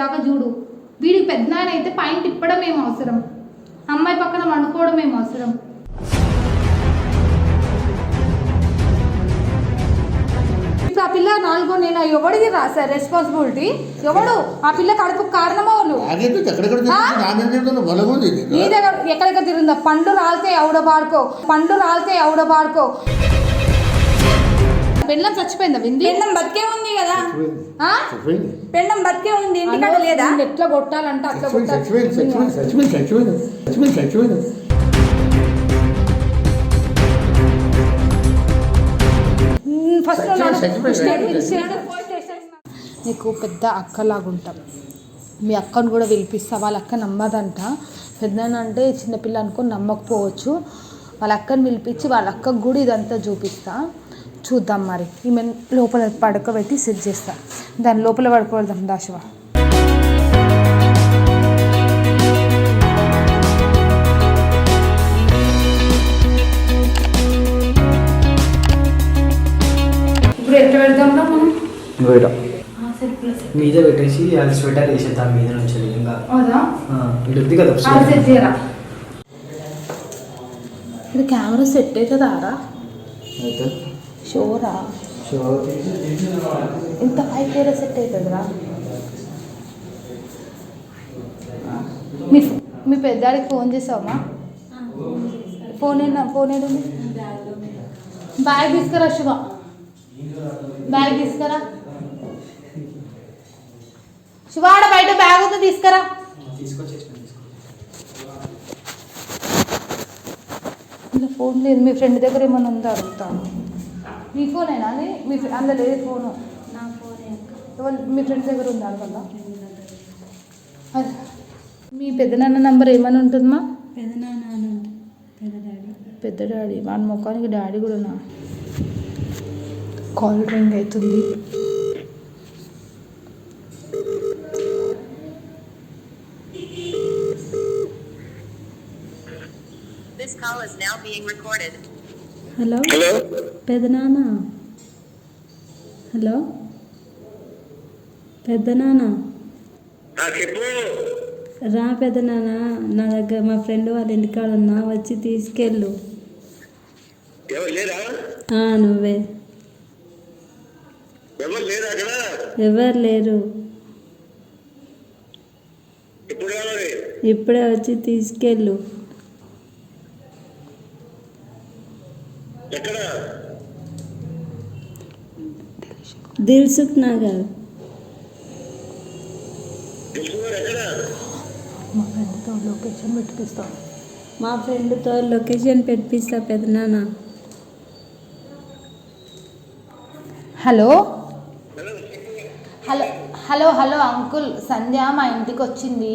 తిప్పేదాకా చూడు. వీడికి పెద్ద అయితే పైన తిప్పడం ఏం అవసరం? అమ్మాయి పక్కన వండుకోవడం ఏం అవసరం? ఇప్పుడు ఆ పిల్ల నాలుగో నెల ఎవడికి రాశారు రెస్పాన్సిబిలిటీ ఎవడు? ఆ పిల్ల కడుపు కారణమా వాళ్ళు ఆగేది ఎక్కడెక్కడ తిరుగుతుంది? నా మీద తిరుగుతున్న బలగుంది ఇది. నీ దగ్గర ఎక్కడెక్కడ తిరుగుందా పండు రాలితే ఎవడ పాడుకో. పండు రాలితే ఎవడ పాడుకో. పెళ్ళం చచ్చిపోయిందా వింది? పెండం బతికే ఉంది కదా. ఆ? చచ్చిపోయింది. పెండం బతికే ఉంది ఇంటికాడ లేదా? నిన్ను ఎట్లా కొట్టాలంటే అట్లా చచ్చిపోయింది చచ్చిపోయింది కొట్టాలి చచ్చిపోయింది చచ్చిపోయింది చచ్చిపోయింది చచ్చిపోయింది. చచ్చిపోయింది ఫస్ట్ చచ్చిపోయింది, చచ్చిపోయింది. నీకు పెద్ద అక్కలాగుంటాం. మీ అక్కను కూడా పిలిపిస్తా వాళ్ళ అక్క నమ్మదంట. పెద్దనాన్న అంటే చిన్నపిల్ల అనుకొని నమ్మకపోవచ్చు. వాళ్ళ అక్కని పిలిపించి వాళ్ళ అక్కకు కూడా ఇదంతా చూపిస్తా. చూద్దాం మరి. ఈమె లోపల పడుకోబెట్టి సెట్ చేస్తా. దాని లోపల పడుకోవద్దాం దాశవ. ఇప్పుడు ఎట్లా పెడదాం రా మనం? బయట మీద పెట్టేసి అది స్వెటర్ వేసేద్దాం మీద నుంచి ఇంకా ఉంది కదా ఇది కెమెరా సెట్ అవుతుందా అయితే షోరా? ఇంత ఫైవ్ కేలో సెట్ అవుతుందిరా మీ మీ పెద్దాడికి ఫోన్ చేసావమ్మా? ఫోన్ ఏనా ఫోన్ ఏంటండి బ్యాగ్ తీసుకురా శుభ. బ్యాగ్ తీసుకురా. శివ ఆడ బయట బ్యాగ్ ఉంది? తీసుకురా. ఫోన్ లేదు. మీ ఫ్రెండ్ దగ్గర ఏమైనా ఉందో? అడుగుతాను. మీ ఫోనేనా అది? మీ అందులో లేదు ఫోను? నా ఫోన్ ఎవరు మీ ఫ్రెండ్ దగ్గర ఉంది అది మీ పెద్దనాన్న నంబర్ ఏమైనా ఉంటుందమ్మా? పెదనాన్న పెద్ద డాడీ. పెద్ద డాడీ వాడి ముఖానికి డాడీ కూడా నా. కాల్ రింగ్ అవుతుంది. This call is now being recorded. Hello? పెదనాన్న హలో? పెద్దనాన్న రా పెదనాన్న నా దగ్గర మా ఫ్రెండ్ వాళ్ళ ఇంటికాడ ఉన్నా వచ్చి తీసుకెళ్ళు. నువ్వే. ఎవరు లేరా ఇప్పుడే వచ్చి తీసుకెళ్ళు. ఎక్కడ? దిల్సుఖ్ నగర్. మా ఫ్రెండ్తో లొకేషన్ పెట్టిస్తాను మా ఫ్రెండ్తో లొకేషన్ పెట్టిస్తా పెదనాన్న hello? Hello. Hello hello uncle. Sandhya మా ఇంటికి వచ్చింది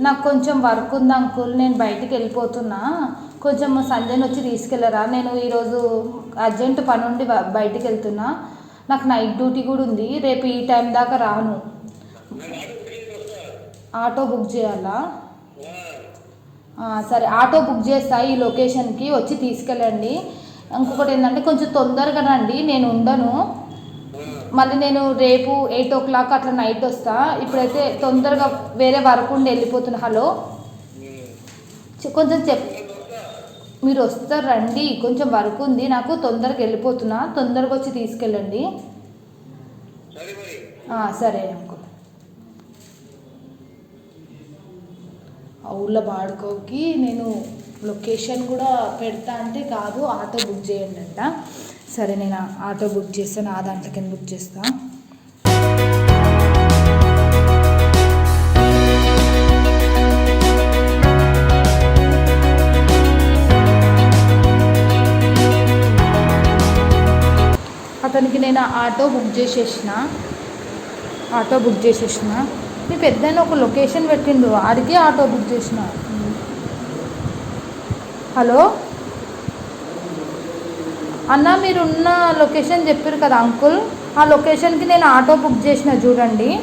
నాకు కొంచెం వర్క్ ఉంది అంకుల్. నేను బయటికి వెళ్ళిపోతున్నా. కొంచెం సంజయ్ని వచ్చి తీసుకెళ్ళరా? నేను ఈరోజు అర్జెంట్ పని ఉండి బ- బయటికి వెళ్తున్నా నాకు నైట్ డ్యూటీ కూడా ఉంది. రేపు ఈ టైం దాకా రాను. ఆటో బుక్ చేయాలా? సరే. ఆటో బుక్ చేస్తా ఈ లొకేషన్కి. వచ్చి తీసుకెళ్ళండి. ఇంకొకటి ఏంటంటే కొంచెం తొందరగా రండి. నేను ఉండను. మళ్ళీ నేను రేపు ఎయిట్ ఓ క్లాక్ అట్లా నైట్ వస్తా. ఇప్పుడైతే తొందరగా వేరే వరకు ఉండి వెళ్ళిపోతున్నా. హలో? కొంచెం చెప్ మీరు వస్తారు రండి కొంచెం వర్క్ ఉంది నాకు తొందరగా వెళ్ళిపోతున్నా తొందరగా వచ్చి తీసుకెళ్ళండి. సరే అంకుల్. ఆ ఊళ్ళో వాడుకోకి నేను లొకేషన్ కూడా పెడతా అంటే కాదు ఆటో బుక్ చేయండి అంట సరే నేను ఆటో బుక్ చేస్తాను ఆ దాంట్లో కింద బుక్ చేస్తా? అతనికి నేను ఆటో బుక్ చేసేసిన. ఆటో బుక్ చేసేసిన. నీ పెద్ద ఒక లొకేషన్ పెట్టిండు. ఆడికే ఆటో బుక్ చేసిన. హలో? అన్న మీరున్న లొకేషన్ చెప్పారు కదా అంకుల్? ఆ లొకేషన్కి నేను ఆటో బుక్ చేసిన చూడండి.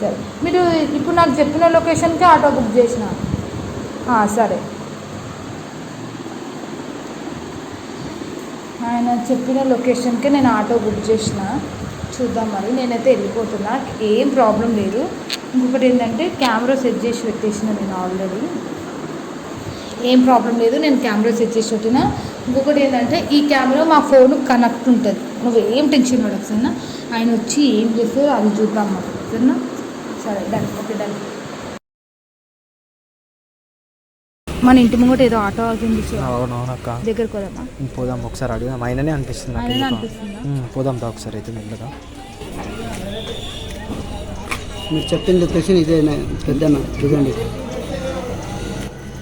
సరే. మీరు ఇప్పుడు నాకు చెప్పిన లొకేషన్కి ఆటో బుక్ చేసిన. సరే. ఆయన చెప్పిన లొకేషన్కి నేను ఆటో బుక్ చేసిన. చూద్దాం మరి. నేనైతే వెళ్ళిపోతున్నా. ఏం ప్రాబ్లం లేదు. ఇంకొకటి ఏంటంటే కెమెరా సెట్ చేసి పెట్టేసిన నేను ఆల్రెడీ. ఏం ప్రాబ్లం లేదు. నేను కెమెరా సెట్ చేసి పెట్టిన. ఇంకొకటి ఏంటంటే ఈ కెమెరా మా ఫోన్ కనెక్ట్ ఉంటుంది. నువ్వు ఏం టెన్షన్ పడకు సరేనా? ఆయన వచ్చి ఏం చేస్తారో అది చూద్దాం మరి. సరేనా? సరే డన్. Okay done. మన ఇంటి ముంగట ఏదో ఆటో ఆగింది. అవునవునక్క. దగ్గరకు పోదామా? పోదాం ఒకసారి అడుగుదాం. ఆయననే అనిపిస్తుంది నాకు ఆయననే ఎందుకో. అనిపిస్తుందా? ఉమ్, పోదాం దా ఒకసారి అయితే మెల్లగా. మీరు చెప్పిన లొకేషన్ ఇదే పెద్దన్న చూడండి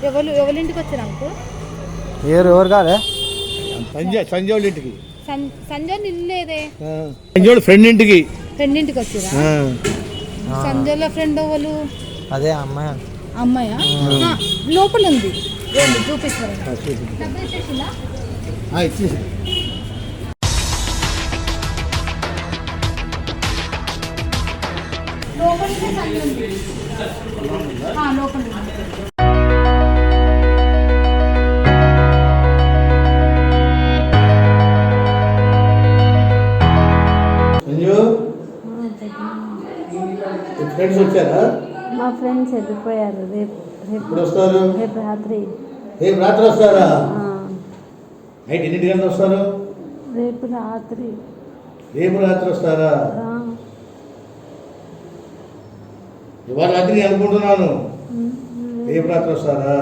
ఎవరు ఎవరింటికి వచ్చారు అంకు ఎవరు ఎవరు కాదే సంజయ్ సంజయ్ వాళ్ళ ఇంటికి. సంజయ్ నిల్లేదే సంజయ్ వాళ్ళ ఫ్రెండ్ ఇంటికి. ఫ్రెండింటికి వచ్చారా? సంజయ్ల ఫ్రెండ్ వాళ్ళు అదే అమ్మాయి అమ్మాయా? లోపల ఉంది చూపిస్తారు? లోపల లోపల ఫ్రెండ్స్ వచ్చారా? మా ఫ్రెండ్స్ వెళ్ళిపోయారు రేపు రేపు ఇప్పుడు వస్తారు? రేపు రాత్రి. రేపు రాత్రి వస్తారా? నైట్ ఎన్నింటి గంటలు వస్తారు? రేపు రాత్రి. రేపు రాత్రి వస్తారా? ఇవాళ రాత్రి నేను అనుకుంటున్నాను రేపు రాత్రి వస్తారా?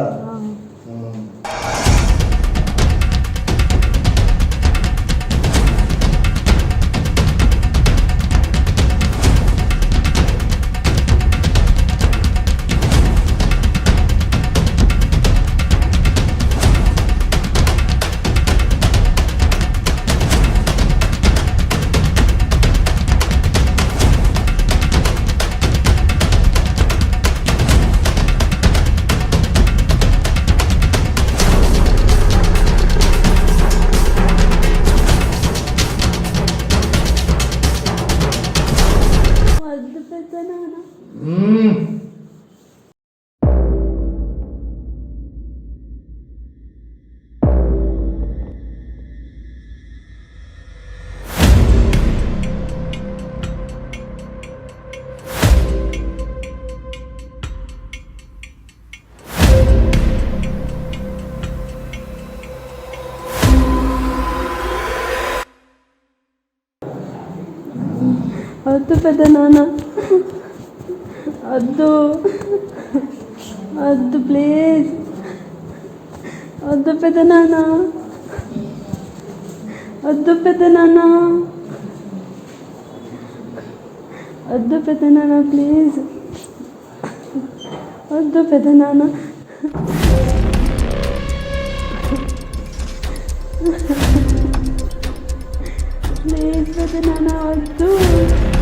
వద్దు పెద్ద నాన్న వద్దు వద్దు ప్లీజ్ వద్దు పెద్ద నాన్న వద్దు పెద్ద నాన్న వద్దు పెద్ద నాన్న ప్లీజ్ వద్దు పెద్ద నాన్న ప్లీజ్ పెద్ద నాన్న వద్దు అంకుల్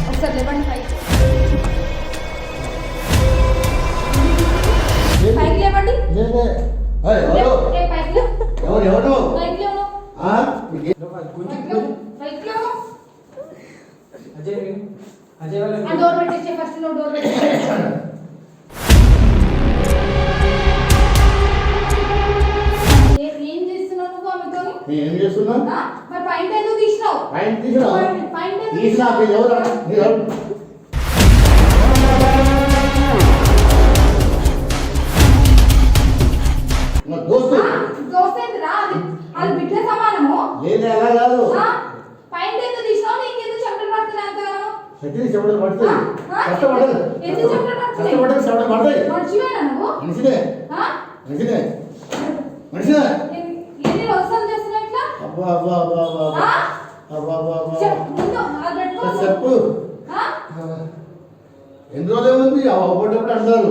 ఒకసారి లేవండి పైకి పైకి లేవండి ఎవరు. ఎవరు పైకి లేవు. పైకి లేవు. డోర్ పెట్టేసే ఫస్ట్ నువ్వు డోర్ పెట్టేసే చేస్తున్నావు నువ్వు ఏం చేస్తున్నా పైన ఎందుకు తీసినావు? తీసినా ఎవరు ఎవరు నా దోస్తు. దోసేంద్రా అది అది బిడ్డ సమానము. లేదా అలా కాదు? పైన ఎందుకు తీసినావు? నీకు ఎందుకు చెమటలు పడుతున్నాయి అంతగానో సత్యని చెమటలు పడుతుంది ఆ? ఆ? కష్టపడదు ఎందుకు చెమటలు పడుతున్నాయి? కష్టపడదు చెమటలు పడతాయి. మర్చిపోయానా నువ్వు? మనిషినే. ఆ? మనిషినే. మనిషినే ఎన్ని- ఎన్ని రోజులు చేస్తున్నావు ఇట్లా అబ్బా అబ్బా అబ్బా అబ్బా అబ్బా చెప్పు? ఎన్ని రోజులు ఉంది? అవ్వబడ్డప్పుడు అంటారు.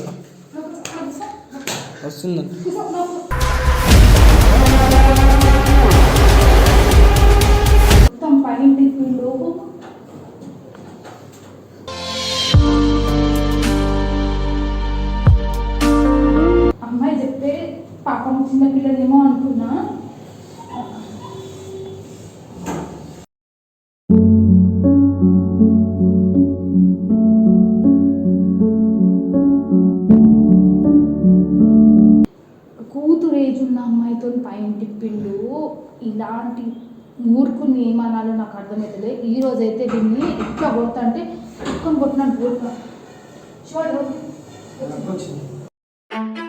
అర్థమవుతుంది. ఈ రోజు అయితే దీన్ని ఎట్లా కొడతా అంటే కుక్కను కొట్టినట్టు కొడుతున్నాను చూడు.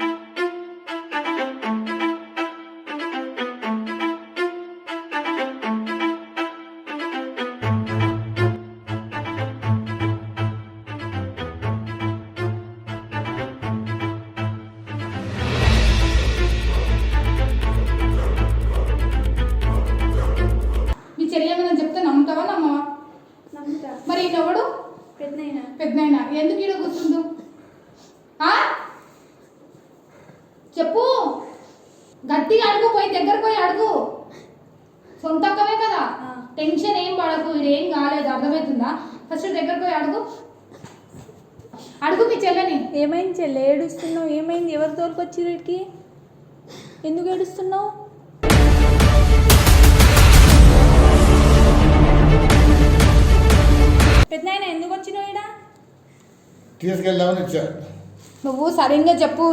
ఈడ కూర్చుండు ఆ? చెప్పు. గట్టిగా అడుగు పోయి దగ్గర పోయి అడుగు. సొంత అక్కవే కదా. టెన్షన్ ఏం పడకు ఇదేం కాలేదు అర్థమవుతుందా? ఫస్ట్ దగ్గర పోయి అడుగు. అడుగు మీ చెల్లని. ఏమైంది చెల్లె? ఏడుస్తున్నావు? ఏమైంది? ఎవరు తోలుకొచ్చి వీడికి ఎందుకు ఏడుస్తున్నావు? పెద్దయినా ఎందుకు వచ్చినావు ఈడ? తీసుకెళ్దామని వచ్చా. నువ్వు సరిగ్గా చెప్పు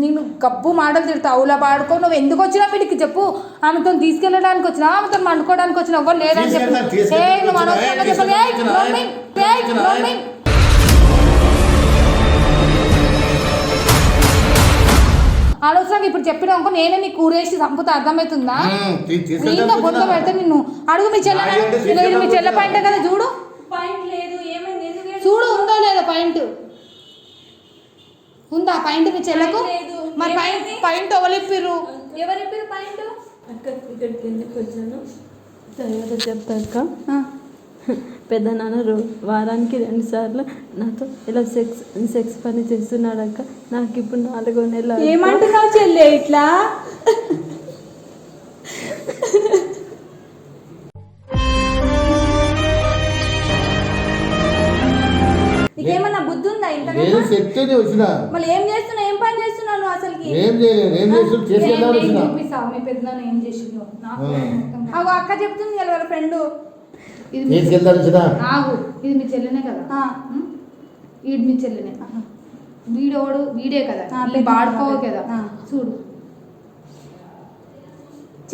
నేను గబ్బు మాటలు తిడతా అవులా పాడుకో నువ్వు ఎందుకు వచ్చినావు వీడికి చెప్పు. ఆమెతో తీసుకెళ్ళడానికి వచ్చినా ఆమెతో వండుకోవడానికి వచ్చినా ఎవ్వరు లేదని చెప్పు. అనవసరంగా ఇప్పుడు చెప్పిన అనుకో నేనే నీకు కూరేసి చంపుతా అర్థమవుతుందా? మ్మ్, తీ- తీసుకెళ్తాను నీళ్ళ బొంద కూర్చున్నా. పెడితే నిన్ను అడుగు మీ చెల్లె మీ చెల్లె. పాయింటే కదా చూడు. పాయింట్ లేదు ఏమైంది? చూడు ఉందో లేదో పాయింట్. ఉందా పాయింట్ మీ చెల్లకు? లేదు. మరి పాయింట్? పాయింట్ ఎవరిప్పిర్రు ఎవరి పేరు పాయింట్? అక్క ఇక్కడికి ఎందుకు వచ్చాను? తర్వాత చెప్తాక పెద్ద నాన్న రో వారానికి రెండు సార్లు నాతో ఇలా సెక్స్ సెక్స్ పని చేస్తున్నాడక్క నాకు ఇప్పుడు నాలుగో నెల ఏమంటున్నావు చెల్లె ఇట్లా? నేను చెప్తేనే వచ్చిన. మళ్ళీ ఏం చేస్తున్నావు? ఏం పని చేస్తున్నావు నువ్వు అసలుకి? ఏం చేయలేదు. ఏం చేసి తీసుకెళ్దామని వచ్చిన. చూపిస్తా. మీ పెద్దనాన్న ఏం చేసిందో నాకు. అగో అక్క చెప్తుంది కదా వాళ్ళ ఫ్రెండ్. ఇది మీ- తీసుకెళ్దామని వచ్చిన. ఆగు ఇది మీ చెల్లెనే కదా. ఆ. ఈడు మీ చెల్లెనే. వీడోడు వీడే కదా. ఆ, పెద్ద బాడుకోవు. కదా. ఆ. చూడు.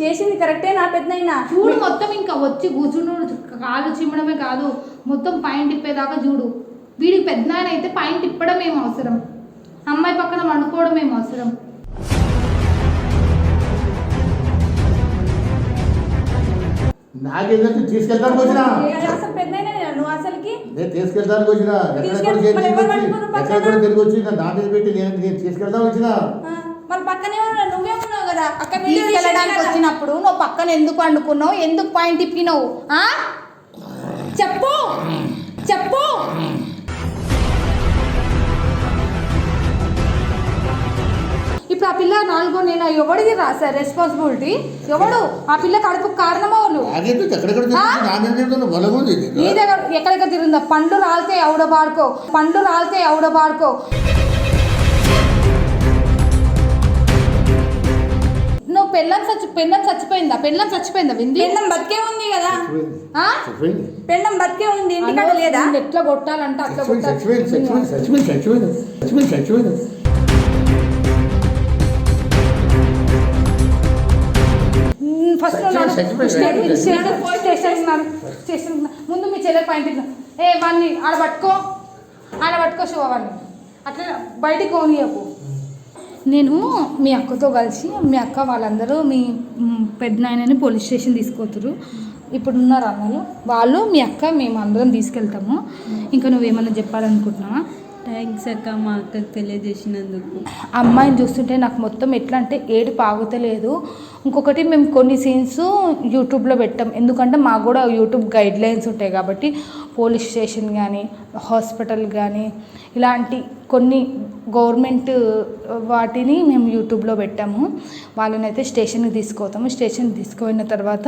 చేసింది కరెక్టే నా పెద్దయినా చూడు మొత్తం ఇంకా వచ్చి కూర్చుండు. కాలు చిమ్మడమే కాదు. మొత్తం పైన తిప్పేదాకా చూడు. వీడికి పెద్ద ఆయన అయితే పైన తిప్పడం ఏం అవసరం? అమ్మాయి పక్కన వండుకోవడం ఏం అవసరం? తీసుకెళ్తానికి వచ్చిన. నువ్వు అసలుకి? నేను తీసుకెళ్తానికి వచ్చిన. ఎక్కడెక్కడ తీసుకెళ్- మరి ఎవరు తిరిగి పట్టుకున్నారు పక్కన? ఎక్కడెక్కడ తిరిగి వచ్చి నా నాటి పెట్టి నేను నేను తీసుకెళ్దాం వచ్చిన. ఆ, మరి పక్కనే ఉన్నావు నువ్వే ఉన్నావు కదా. అక్క వీడియో తీసుకెళ్ళడానికి తీసింది కదా. వచ్చినప్పుడు నువ్వు పక్కన ఎందుకు వండుకున్నావు? ఎందుకు పాయింట్ తిప్పినావు ఆ? చెప్పు. చెప్పు. ఇప్పుడు ఆ పిల్ల నాలుగో నెల ఎవడిది రాశారు రెస్పాన్సిబిలిటీ ఎవడు? ఆ పిల్ల కడుపు కారణమా వాళ్ళు? నా దగ్గర ఎక్కడెక్కడ తిరుగుందా పండు రాలితే ఎవడ పాడుకో? పండు రాలితే ఎవడ పాడుకో? నువ్వు పెళ్ళం చచ్చి పెళ్ళం చచ్చిపోయిందా? పెళ్ళం చచ్చిపోయిందా వింది? పెళ్ళం బతికే ఉంది కదా. ఆ? పెళ్ళం బతికే ఉంది. ఇంటికాడ లేదా? నిన్ను ఎట్లా కొట్టాలంటే అట్లా చచ్చిపోయింది కొట్టాలి. చచ్చిపోయింది చచ్చిపోయింది చచ్చిపోయింది చచ్చిపోయింది చచ్చిపోయింది. ఫస్ట్ చచ్చిపోయింది, చచ్చిపోయింది. స్టేషన్ స్టేషన్ ముందు మీ చెల్లె పాయింట్ ఏ వాడిని ఆడ పట్టుకో ఆడ పట్టుకో శివ వాడిని అట్లా బయటికి పోనీయకు. నేను మీ అక్కతో కలిసి మీ అక్క వాళ్ళందరూ మీ పెద్దనాయనని పోలీస్ స్టేషన్ తీసుకుపోతురు ఇప్పుడు ఉన్నారు అన్నలు. వాళ్ళు మీ అక్క మేము అందరం తీసుకెళ్తాము. ఇంకా నువ్వేమన్నా చెప్పాలనుకుంటున్నావా? థ్యాంక్స్ అక్క మా అక్కకు తెలియజేసినందుకు. ఆ అమ్మాయిని చూస్తుంటే నాకు మొత్తం ఎట్లా అంటే ఏడు పాగుతలేదు. ఇంకొకటి మేము కొన్ని సీన్స్ యూట్యూబ్లో పెట్టాం. ఎందుకంటే మాకు కూడా యూట్యూబ్ గైడ్ లైన్స్ ఉంటాయి కాబట్టి పోలీస్ స్టేషన్ కానీ హాస్పిటల్ కానీ ఇలాంటి కొన్ని గవర్నమెంట్ వాటిని మేము యూట్యూబ్లో పెట్టాము. వాళ్ళనైతే స్టేషన్కి తీసుకుపోతాము. స్టేషన్కి తీసుకుపోయిన తర్వాత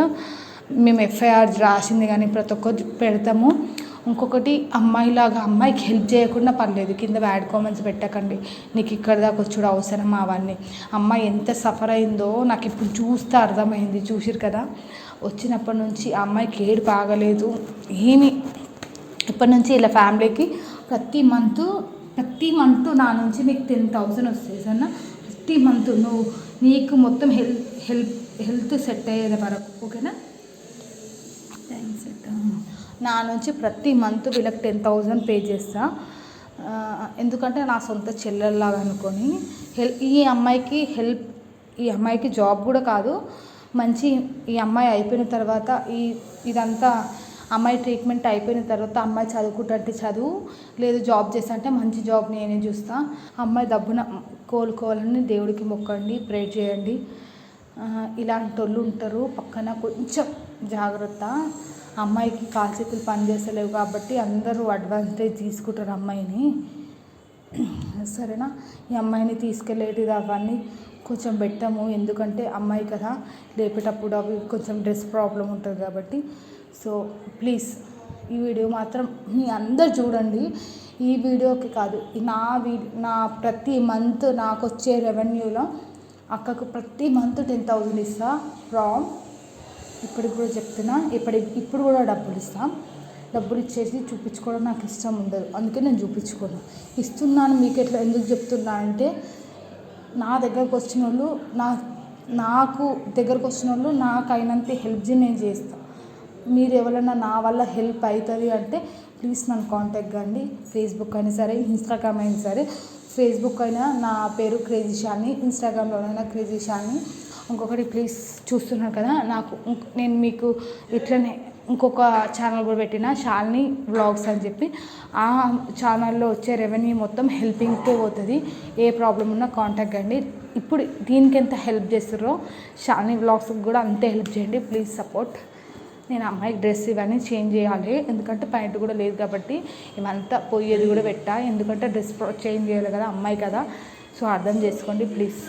మేము ఎఫ్ఐఆర్ రాసింది కానీ ప్రతి ఒక్కరు పెడతాము. ఇంకొకటి అమ్మాయిలాగా అమ్మాయికి హెల్ప్ చేయకుండా పర్లేదు కింద బ్యాడ్ కామెంట్స్ పెట్టకండి. నీకు ఇక్కడ దాకా వచ్చుడు అవసరమా అవన్నీ. అమ్మాయి ఎంత సఫర్ అయిందో నాకు ఇప్పుడు చూస్తే అర్థమైంది చూసిరు కదా. వచ్చినప్పటి నుంచి ఆ అమ్మాయికి ఏడు బాగలేదు ఏమి? ఇప్పటి నుంచి ఇలా ఫ్యామిలీకి ప్రతి మంత్ ప్రతి మంత్ నా నుంచి నీకు టెన్ థౌసండ్ వస్తాయి సన్న ప్రతి మంత్ నువ్వు నీకు మొత్తం హెల్త్ హెల్ప్ హెల్త్ సెట్ అయ్యేది వరకు ఓకేనా? థ్యాంక్స్ అక్క. నా నుంచి ప్రతి మంత్ వీళ్ళకి టెన్ థౌజండ్ పే చేస్తా. ఎందుకంటే నా సొంత చెల్లెల్లాగా అనుకొని హెల్ ఈ అమ్మాయికి హెల్ప్ ఈ అమ్మాయికి జాబ్ కూడా కాదు. మంచి ఈ అమ్మాయి అయిపోయిన తర్వాత ఈ ఇదంతా అమ్మాయి ట్రీట్మెంట్ అయిపోయిన తర్వాత అమ్మాయి చదువుకుంటే చదువు లేదు జాబ్ చేస్తా అంటే మంచి జాబ్ నేనే చూస్తా. అమ్మాయి డబ్బున కోలుకోవాలని దేవుడికి మొక్కండి ప్రే చేయండి. ఇలాంటి వాళ్ళు ఉంటారు. పక్కన కొంచెం జాగ్రత్త. అమ్మాయికి కాలు చేతులు పనిచేస్తలేవు కాబట్టి అందరూ అడ్వాంటేజ్ తీసుకుంటారు అమ్మాయిని. సరేనా? ఈ అమ్మాయిని తీసుకెళ్ళేటిది అవన్నీ కొంచెం పెట్టాము. ఎందుకంటే అమ్మాయి కదా లేపేటప్పుడు అవి కొంచెం డ్రెస్ ప్రాబ్లం ఉంటుంది కాబట్టి. సో ప్లీజ్ ఈ వీడియో మాత్రం మీ అందరు చూడండి. ఈ వీడియోకి కాదు నా వీ నా ప్రతి మంత్ నాకు వచ్చే రెవెన్యూలో అక్కకు ప్రతి మంత్ టెన్ థౌజండ్ ఇస్తా. ఫ్రామ్ ఇప్పటికి కూడా చెప్తున్నా. ఇప్పటి ఇప్పుడు కూడా డబ్బులు ఇస్తాం. డబ్బులు ఇచ్చేసి చూపించుకోవడం నాకు ఇష్టం ఉండదు. అందుకే నేను చూపించుకోను. ఇస్తున్నాను మీకు ఎట్లా ఎందుకు చెప్తున్నా అంటే నా దగ్గరకు వచ్చిన వాళ్ళు నా నాకు దగ్గరకు వచ్చిన వాళ్ళు నాకు అయినంత హెల్ప్ నేను చేస్తాను మీరు ఎవరైనా నా వల్ల హెల్ప్ అవుతుంది అంటే ప్లీజ్ నన్ను కాంటాక్ట్ కండి. ఫేస్బుక్ అయినా సరే ఇన్స్టాగ్రామ్ అయినా సరే ఫేస్బుక్ అయినా నా పేరు క్రేజీ షాని ఇన్స్టాగ్రామ్లోనైనా క్రేజీ షాని ఇంకొకటి ప్లీజ్ చూస్తున్నారు కదా నాకు నేను మీకు ఇట్లనే ఇంకొక ఛానల్ కూడా పెట్టిన షాల్ని వ్లాగ్స్ అని చెప్పి. ఆ ఛానల్లో వచ్చే రెవెన్యూ మొత్తం హెల్పింగ్కే పోతుంది. ఏ ప్రాబ్లం ఉన్నా కాంటాక్ట్ అండి ఇప్పుడు దీనికి ఎంత హెల్ప్ చేస్తారో షాల్ని వ్లాగ్స్కి కూడా అంతే హెల్ప్ చేయండి. ప్లీజ్ సపోర్ట్ నేను అమ్మాయికి డ్రెస్ ఇవన్నీ చేంజ్ చేయాలి. ఎందుకంటే ప్యాంట్ కూడా లేదు కాబట్టి ఇవంతా పోయేది కూడా పెట్టా. ఎందుకంటే డ్రెస్ చేంజ్ చేయాలి కదా అమ్మాయి కదా. సో అర్థం చేసుకోండి ప్లీజ్